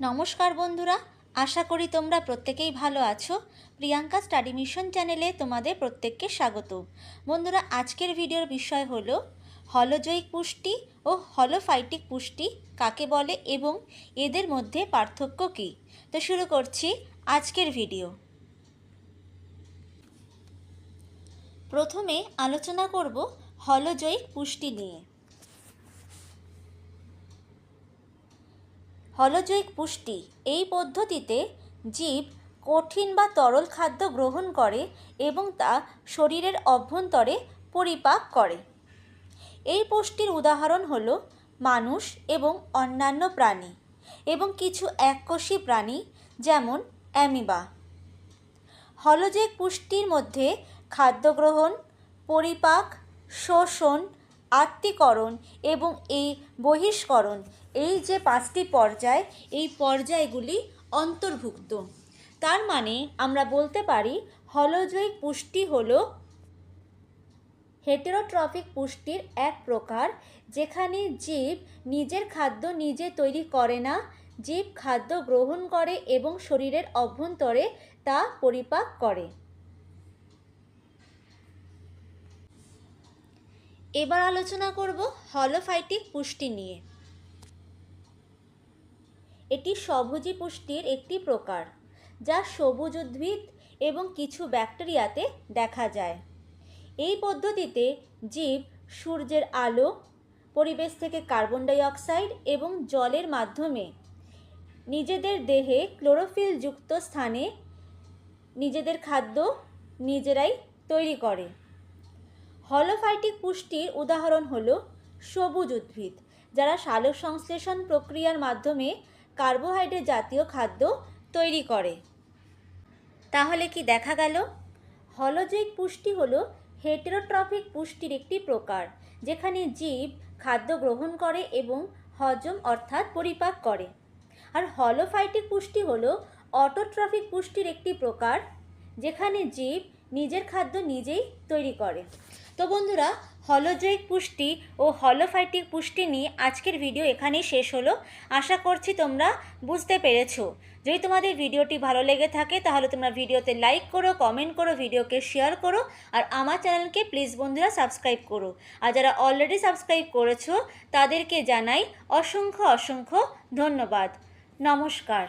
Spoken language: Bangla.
নমস্কার বন্ধুরা, আশা করি তোমরা প্রত্যেকেই ভালো আছো। প্রিয়াঙ্কা স্টাডি মিশন চ্যানেলে তোমাদের প্রত্যেককে স্বাগত। বন্ধুরা, আজকের ভিডিওর বিষয় হলো হলজৈক পুষ্টি ও হলোফাইটিক পুষ্টি কাকে বলে এবং এদের মধ্যে পার্থক্য কী? তো শুরু করছি আজকের ভিডিও। প্রথমে আলোচনা করব হলজৈক পুষ্টি নিয়ে। হলজৈক পুষ্টি। এই পদ্ধতিতে জীব কঠিন বা তরল খাদ্য গ্রহণ করে এবং তা শরীরের অভ্যন্তরে পরিপাক করে। এই পুষ্টির উদাহরণ হল মানুষ এবং অন্যান্য প্রাণী এবং কিছু এককোষী প্রাণী, যেমন অ্যামিবা। হলজৈক পুষ্টির মধ্যে খাদ্য গ্রহণ, পরিপাক, শোষণ আত্তীকরণ এবং এই বহিষ্করণ, এই যে পাঁচটি পর্যায়, এই পর্যায়গুলি অন্তর্ভুক্ত। তার মানে আমরা বলতে পারি, হলজৈক পুষ্টি হল হেটেরোট্রফিক পুষ্টির এক প্রকার, যেখানে জীব নিজের খাদ্য নিজে তৈরি করে না, জীব খাদ্য গ্রহণ করে এবং শরীরের অভ্যন্তরে তা পরিপাক করে। এবার আলোচনা করব হলোফাইটিক পুষ্টি নিয়ে। এটি স্বভোজী পুষ্টির একটি প্রকার, যা সবুজ উদ্ভিদ এবং কিছু ব্যাকটেরিয়াতে দেখা যায়। এই পদ্ধতিতে জীব সূর্যের আলো, পরিবেশ থেকে কার্বন ডাই অক্সাইড এবং জলের মাধ্যমে নিজেদের দেহে ক্লোরোফিলযুক্ত স্থানে নিজেদের খাদ্য নিজেরাই তৈরি করে। হলোফাইটিক পুষ্টির উদাহরণ হল সবুজ উদ্ভিদ, যারা সালোক সংশ্লেষণ প্রক্রিয়ার মাধ্যমে কার্বোহাইড্রেট জাতীয় খাদ্য তৈরি করে। তাহলে কি দেখা গেল? হলজৈক পুষ্টি হল হেটেরোট্রফিক পুষ্টির একটি প্রকার, যেখানে জীব খাদ্য গ্রহণ করে এবং হজম অর্থাৎ পরিপাক করে। আর হলোফাইটিক পুষ্টি হল অটোট্রফিক পুষ্টির একটি প্রকার, যেখানে জীব নিজের খাদ্য নিজেই তৈরি করে। তো বন্ধুরা হলোজৈক পুষ্টি ও হলোফাইটিক পুষ্টি নিয়ে আজকের ভিডিও এখানেই শেষ হলো। আশা করছি তোমরা বুঝতে পেরেছ। যদি তোমাদের ভিডিওটি ভালো লেগে থাকে, তাহলে তোমরা ভিডিওতে লাইক করো, কমেন্ট করো, ভিডিওকে শেয়ার করো, আর আমার চ্যানেলকে প্লিজ বন্ধুরা সাবস্ক্রাইব করো। আর যারা অলরেডি সাবস্ক্রাইব করেছ, তাদেরকে জানাই অসংখ্য অসংখ্য ধন্যবাদ। নমস্কার।